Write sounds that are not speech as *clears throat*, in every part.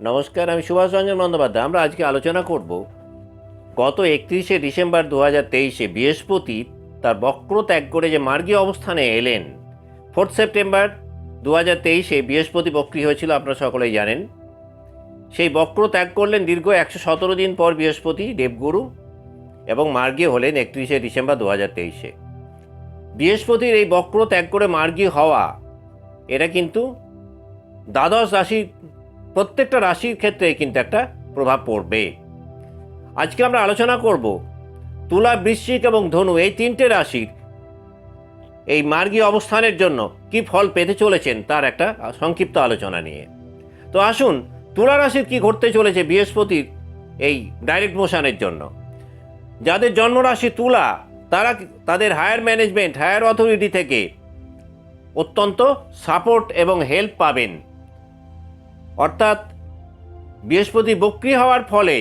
নমস্কার, আমি সুভাষ রঞ্জন বন্দ্যোপাধ্যায়। আমরা আজকে আলোচনা করব গত একত্রিশে ডিসেম্বর দু হাজার তেইশে বৃহস্পতি তার বক্র ত্যাগ করে যে মার্গীয় অবস্থানে এলেন। ফোর্থ সেপ্টেম্বর দু হাজার তেইশে বৃহস্পতি বক্রী হয়েছিল, আপনারা সকলেই জানেন। সেই বক্র ত্যাগ করলেন দীর্ঘ একশো সতেরো দিন পর বৃহস্পতি, দেবগুরু এবং মার্গীয় হলেন একত্রিশে ডিসেম্বর দু হাজার তেইশে। বৃহস্পতির এই বক্র ত্যাগ করে মার্গী হওয়া এটা কিন্তু দ্বাদশ রাশির প্রত্যেকটা রাশির ক্ষেত্রে কিন্তু একটা প্রভাব পড়বে। আজকে আমরা আলোচনা করব তুলা, বৃশ্চিক এবং ধনু এই তিনটে রাশির এই মার্গীয় অবস্থানের জন্য কি ফল পেতে চলেছেন তার একটা সংক্ষিপ্ত আলোচনা নিয়ে। তো আসুন, তুলা রাশির কি ঘটতে চলেছে বৃহস্পতির এই ডাইরেক্ট মোশনের জন্য। যাদের জন্মরাশি তুলা, তারা তাদের হায়ার ম্যানেজমেন্ট, হায়ার অথরিটি থেকে অত্যন্ত সাপোর্ট এবং হেল্প পাবেন। অর্থাৎ বৃহস্পতি বক্রি হওয়ার ফলে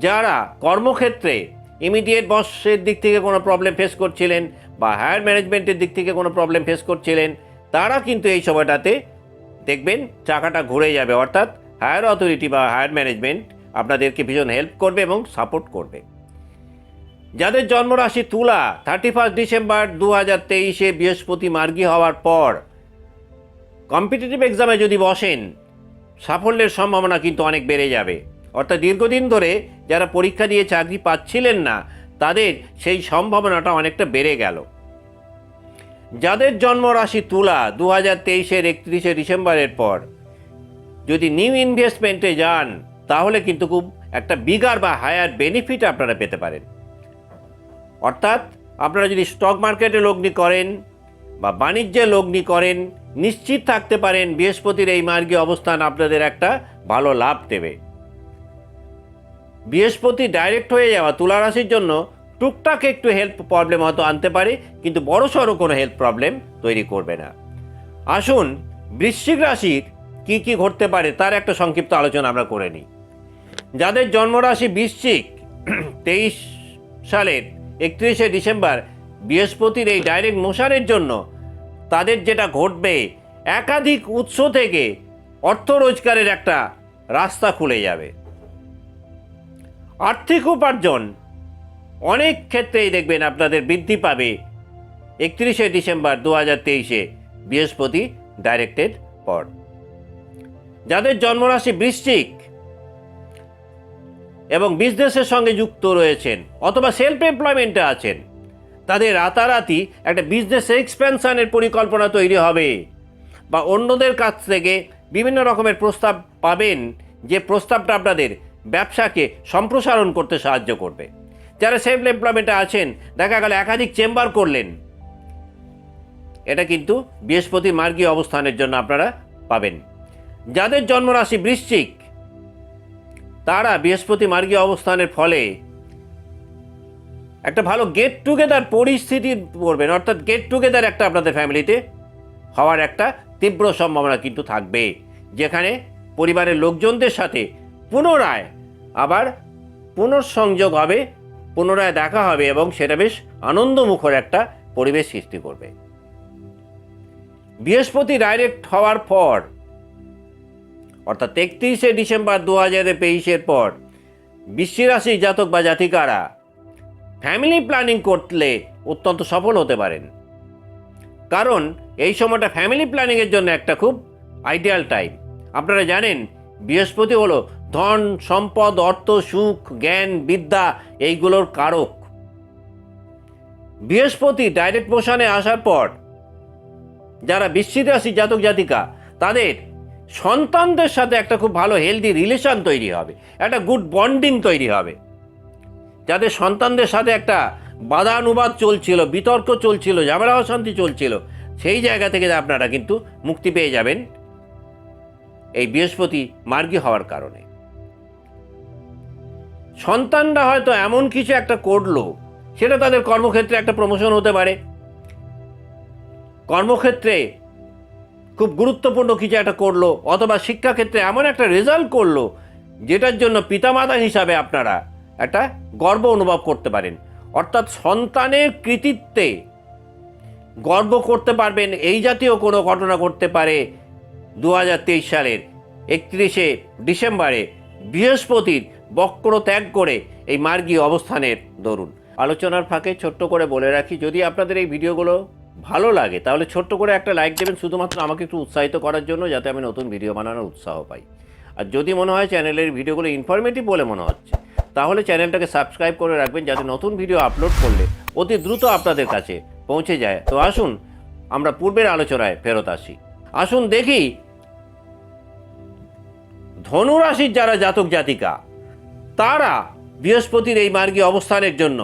যারা কর্মক্ষেত্রে ইমিডিয়েট বসের দিক থেকে কোনো প্রবলেম ফেস করছিলেন বা হায়ার ম্যানেজমেন্টের দিক থেকে কোনো প্রবলেম ফেস করছিলেন, তারা কিন্তু এই সময়টাতে দেখবেন চাকাটা ঘুরে যাবে। অর্থাৎ হায়ার অথরিটি বা হায়ার ম্যানেজমেন্ট আপনাদেরকে ভীষণ হেল্প করবে এবং সাপোর্ট করবে। যাদের জন্মরাশি তুলা থার্টি ফার্স্ট ডিসেম্বর দু হাজার তেইশে বৃহস্পতি মার্গী হওয়ার পর কম্পিটিটিভ এক্সামে যদি বসেন সাফল্যের সম্ভাবনা কিন্তু অনেক বেড়ে যাবে। অর্থাৎ দীর্ঘদিন ধরে যারা পরীক্ষা দিয়ে চাকরি পাচ্ছিলেন না, তাদের সেই সম্ভাবনাটা অনেকটা বেড়ে গেল। যাদের জন্মরাশি তুলা দু হাজার তেইশের একত্রিশে ডিসেম্বরের পর, যদি নিউ ইনভেস্টমেন্টে যান, তাহলে কিন্তু খুব একটা বিগার বা হায়ার বেনিফিট আপনারা পেতে পারেন। অর্থাৎ আপনারা যদি স্টক মার্কেটে লগ্নি করেন বা বাণিজ্যে লগ্নি করেন, নিশ্চিত থাকতে পারেন বৃহস্পতির এই মার্গে অবস্থান আপনাদের একটা ভালো লাভ দেবে। বৃহস্পতি ডাইরেক্ট হয়ে যাওয়া তুলা রাশির জন্য টুকটাক একটু হেল্প প্রবলেম হয়তো আনতে পারে, কিন্তু বড় সড়ো কোনো হেল্প প্রবলেম তৈরি করবে না। আসুন, বৃশ্চিক রাশির কি কি ঘটতে পারে তার একটা সংক্ষিপ্ত আলোচনা আমরা করে নিই। যাদের জন্মরাশি বৃশ্চিক, *clears throat* তেইশ সালের একত্রিশে ডিসেম্বর বৃহস্পতির এই ডাইরেক্ট মোশনের জন্য তাদের যেটা ঘটবে, একাধিক উৎস থেকে অর্থ রোজগারের একটা রাস্তা খুলে যাবে। আর্থিক উপার্জন অনেক ক্ষেত্রেই দেখবেন আপনাদের বৃদ্ধি পাবে। একত্রিশে ডিসেম্বর দু হাজার তেইশে বৃহস্পতি ডাইরেক্টেড পর। যাদের জন্মরাশি বৃশ্চিক এবং বিজনেসের সঙ্গে যুক্ত রয়েছেন অথবা সেলফ এমপ্লয়মেন্টে আছেন তাদের রাতারাতি একটা বিজনেস এক্সপেনশনের পরিকল্পনা তৈরি হবে। বা অন্যদের কাছ থেকে বিভিন্ন রকমের প্রস্তাব পাবেন, যে প্রস্তাবটা আপনাদের ব্যবসাকে সম্প্রসারণ করতে সাহায্য করবে। যারা সেলফ এমপ্লয়মেন্টে আছেন, দেখা গেল একাধিক চেম্বার করলেন। এটা কিন্তু বৃহস্পতি মার্গীয় অবস্থানের জন্য আপনারা পাবেন। যাদের জন্মরাশি বৃশ্চিক, তারা বৃহস্পতি মার্গীয় অবস্থানের ফলে একটা ভালো গেট টুগেদার পরিস্থিতি পড়বেন অর্থাৎ গেট টুগেদার একটা আপনাদের ফ্যামিলিতে হওয়ার একটা তীব্র সম্ভাবনা কিন্তু থাকবে। যেখানে পরিবারের লোকজনদের সাথে পুনরায় আবার পুনঃসংযোগ হবে, পুনরায় দেখা হবে এবং সেটা বেশ আনন্দমুখর একটা পরিবেশ সৃষ্টি করবে। বৃহস্পতি ডাইরেক্ট হওয়ার পর, অর্থাৎ একত্রিশে ডিসেম্বর দু হাজার তেইশের পর বৃশ্চিরাশি জাতক বা জাতিকারা ফ্যামিলি প্ল্যানিং করলে অত্যন্ত সফল হতে পারেন। কারণ এই সময়টা ফ্যামিলি প্ল্যানিংয়ের জন্য একটা খুব আইডিয়াল টাইম আপনারা জানেন, বৃহস্পতি হলো ধন, সম্পদ, অর্থ, সুখ, জ্ঞান, বিদ্যা, এইগুলোর কারক। বৃহস্পতি ডাইরেক্ট মোশনে আসার পর যারা বৃশ্চিত রাশি জাতক জাতিকা, তাদের সন্তানদের সাথে একটা খুব ভালো হেলদি রিলেশন তৈরি হবে। একটা গুড বন্ডিং তৈরি হবে। যাদের সন্তানদের সাথে একটা বাদানুবাদ চলছিল, বিতর্ক চলছিল, ঝামেলা অশান্তি চলছিল, সেই জায়গা থেকে আপনারা কিন্তু মুক্তি পেয়ে যাবেন এই বৃহস্পতি মার্গী হওয়ার কারণে। সন্তানরা হয়তো এমন কিছু একটা করল, সেটা তাদের কর্মক্ষেত্রে একটা প্রমোশন হতে পারে। কর্মক্ষেত্রে খুব গুরুত্বপূর্ণ কিছু একটা করল, অথবা শিক্ষাক্ষেত্রে এমন একটা রেজাল্ট করল, যেটার জন্য পিতামাতা হিসাবে আপনারা একটা গর্ব অনুভব করতে পারেন। অর্থাৎ সন্তানের কৃতিত্বে গর্ব করতে পারবেন। এই জাতীয় কোনো ঘটনা ঘটতে পারে দু হাজার তেইশ সালের একত্রিশে ডিসেম্বরে বৃহস্পতির বক্র ত্যাগ করে এই মার্গী অবস্থানের দরুন। আলোচনার ফাঁকে ছোট্ট করে বলে রাখি, যদি আপনাদের এই ভিডিওগুলো ভালো লাগে, তাহলে ছোট্ট করে একটা লাইক দেবেন শুধুমাত্র আমাকে একটু উৎসাহিত করার জন্য, যাতে আমি নতুন ভিডিও বানানোর উৎসাহ পাই। আর যদি মনে হয় চ্যানেলের ভিডিওগুলো ইনফরমেটিভ বলে মনে হচ্ছে তাহলে চ্যানেলটাকে সাবস্ক্রাইব করে রাখবেন যাতে নতুন ভিডিও আপলোড করলে অতি দ্রুত আপনাদের কাছে পৌঁছে যায়। তো আসুন, আমরা পূর্বের আলোচনায় ফেরত আসি। আসুন দেখি, ধনুরাশির যারা জাতক জাতিকা, তারা বৃহস্পতির এই মার্গী অবস্থানের জন্য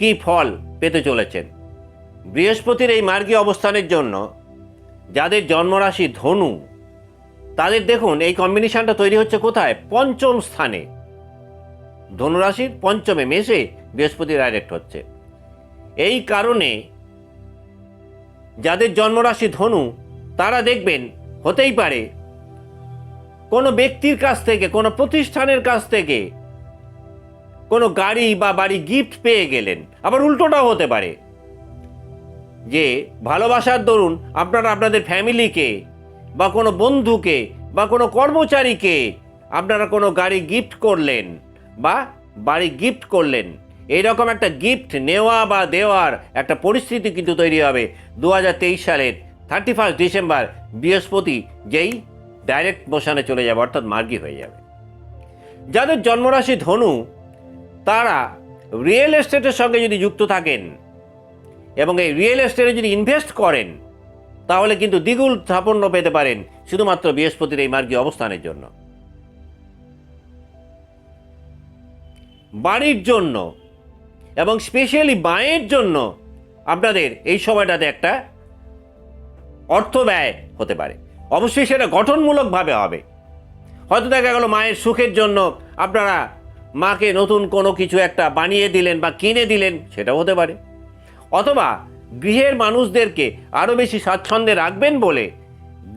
কি ফল পেতে চলেছেন? বৃহস্পতির এই মার্গী অবস্থানের জন্য যাদের জন্মরাশি ধনু, তাদের দেখুন, এই কম্বিনেশনটা তৈরি হচ্ছে কোথায়? পঞ্চম স্থানে। ধনুরাশির পঞ্চমে মেষে বৃহস্পতি ডাইরেক্ট হচ্ছে। এই কারণে যাদের জন্মরাশি ধনু, তারা দেখবেন হতেই পারে কোনো ব্যক্তির কাছ থেকে, কোনো প্রতিষ্ঠানের কাছ থেকে কোনো গাড়ি বা বাড়ি গিফট পেয়ে গেলেন। আবার উল্টোটাও হতে পারে যে ভালোবাসার দরুন আপনারা আপনাদের ফ্যামিলিকে বা কোনো বন্ধুকে বা কোনো কর্মচারীকে আপনারা কোনো গাড়ি গিফট করলেন। বা বাড়ি গিফট করলেন। এইরকম একটা গিফট নেওয়া বা দেওয়ার একটা পরিস্থিতি কিন্তু তৈরি হবে দু হাজার তেইশ সালের থার্টি ফার্স্ট ডিসেম্বর বৃহস্পতি যেই ডাইরেক্ট মোশনে চলে যাবে, অর্থাৎ মার্গি হয়ে যাবে। যাদের জন্মরাশি ধনু, তারা রিয়েল এস্টেটের সঙ্গে যদি যুক্ত থাকেন এবং এই রিয়েল এস্টেটে যদি ইনভেস্ট করেন, তাহলে কিন্তু দ্বিগুণ সাফল্য পেতে পারেন শুধুমাত্র বৃহস্পতির এই মার্গী অবস্থানের জন্য। বাড়ির জন্য এবং স্পেশালি মায়ের জন্য আপনাদের এই সময়টাতে একটা অর্থ ব্যয় হতে পারে। অবশ্যই সেটা গঠনমূলকভাবে হবে। হয়তো দেখা গেল মায়ের সুখের জন্য আপনারা মাকে নতুন কোনো কিছু একটা বানিয়ে দিলেন বা কিনে দিলেন, সেটাও হতে পারে। অথবা গৃহের মানুষদেরকে আরও বেশি স্বাচ্ছন্দ্যে রাখবেন বলে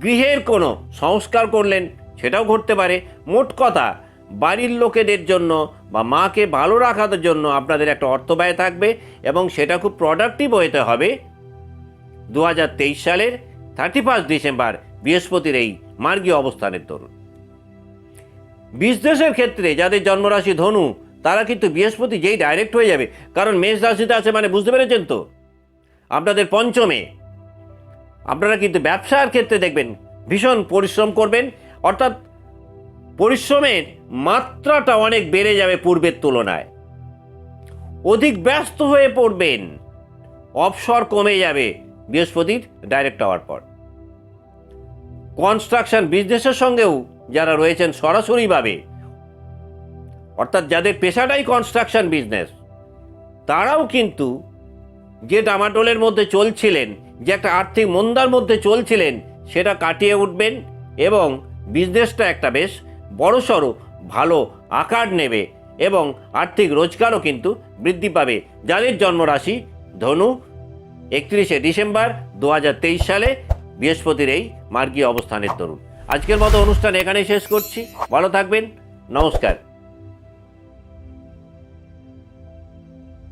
গৃহের কোনো সংস্কার করলেন, সেটাও ঘটতে পারে। মোট কথা বাড়ির লোকেদের জন্য বা মাকে ভালো রাখার জন্য আপনাদের একটা অর্থ ব্যয় থাকবে এবং সেটা খুব প্রোডাক্টিভ হতে হবে। দু হাজার তেইশ সালের থার্টি ফার্স্ট ডিসেম্বর, বৃহস্পতির এই মার্গীয় অবস্থানের দরুন। বিজনেসের ক্ষেত্রে যাদের জন্মরাশি ধনু, তারা কিন্তু বৃহস্পতি যেই ডাইরেক্ট হয়ে যাবে, কারণ মেষ রাশিতে আছে মানে বুঝতে পেরেছেন তো? আপনাদের পঞ্চমে, আপনারা কিন্তু ব্যবসার ক্ষেত্রে দেখবেন ভীষণ পরিশ্রম করবেন, অর্থাৎ পরিশ্রমের মাত্রাটা অনেক বেড়ে যাবে পূর্বের তুলনায়। অধিক ব্যস্ত হয়ে পড়বেন। অবসর কমে যাবে বৃহস্পতির ডাইরেক্ট হওয়ার পর। কনস্ট্রাকশন বিজনেসের সঙ্গেও যারা রয়েছেন সরাসরিভাবে, অর্থাৎ যাদের পেশাটাই কনস্ট্রাকশন বিজনেস তারাও কিন্তু যে ডামাডোলের মধ্যে চলছিলেন, যে একটা আর্থিক মন্দার মধ্যে চলছিলেন, সেটা কাটিয়ে উঠবেন এবং বিজনেসটা একটা বেশ বড়সড় ভালো আকার নেবে এবং আর্থিক রোজগারও কিন্তু বৃদ্ধি পাবে। যাদের জন্মরাশি ধনু, একত্রিশে ডিসেম্বর দু হাজার তেইশ সালে, বৃহস্পতির এই মার্গীয় অবস্থানের তরুণ। আজকের মতো অনুষ্ঠান এখানেই শেষ করছি। ভালো থাকবেন। নমস্কার।